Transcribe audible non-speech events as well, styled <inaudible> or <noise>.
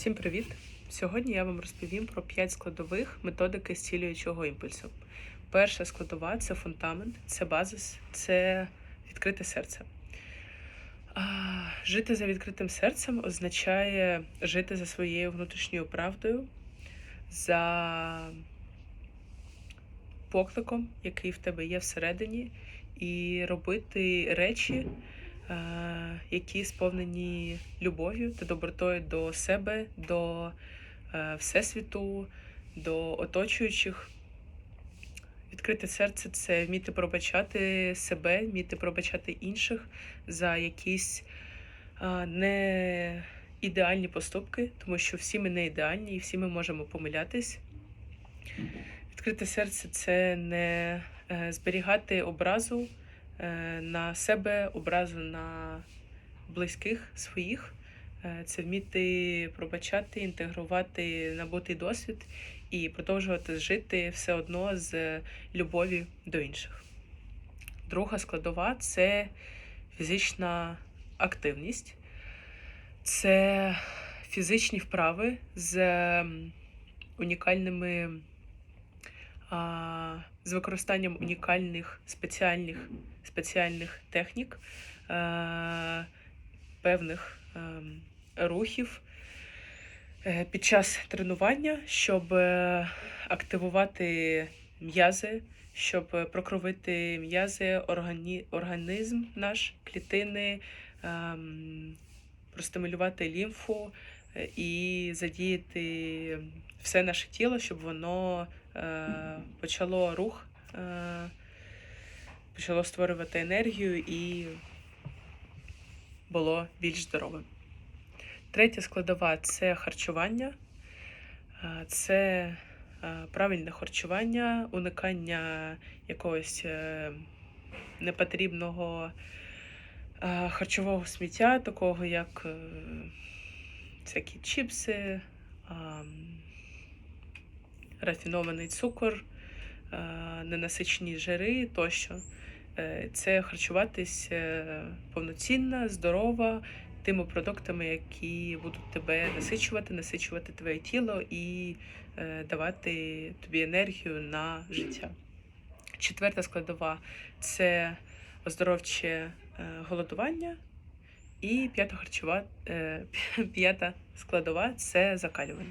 Всім привіт! Сьогодні я вам розповім про 5 складових методики зцілюючого імпульсу. Перша складова це фундамент, це базис, це відкрите серце. Жити за відкритим серцем означає жити за своєю внутрішньою правдою, за покликом, який в тебе є всередині, і робити речі, які сповнені любов'ю та добротою до себе, до е, всесвіту, до оточуючих. Відкрите серце це вміти пробачати себе, вміти пробачати інших за якісь е, не ідеальні поступки, тому що всі ми не ідеальні і всі ми можемо помилятись. Відкрите серце це не е, зберігати образу на себе, образу на близьких своїх. Е, Це вміти пробачати, інтегрувати набутий досвід і продовжувати жити все одно з любові до інших. Друга складова це фізична активність, це фізичні вправи з унікальними з використанням унікальних спеціальних, спеціальних технік, е, певних ем, рухів е, під час тренування, щоб е, активувати м'язи, щоб прокровити м'язи, органі, організм наш, клітини, ем, простимулювати лімфу е, і задіяти все наше тіло, щоб воно е, почало рух, е, почало створювати енергію і було більш здоровим. Третя складова це харчування, це правильне харчування, уникання якогось е, непотрібного харчового сміття, такого як е, всякі чіпси, рафінований цукор, ненасичені жири тощо. Е, Це харчуватись е, повноцінно, здорово, тими продуктами, які будуть тебе насичувати, насичувати твоє тіло і е, давати тобі енергію на життя. Четверта складова це оздоровче голодування. І п'ята харчова, <laughs> п'ята складова це закалювання.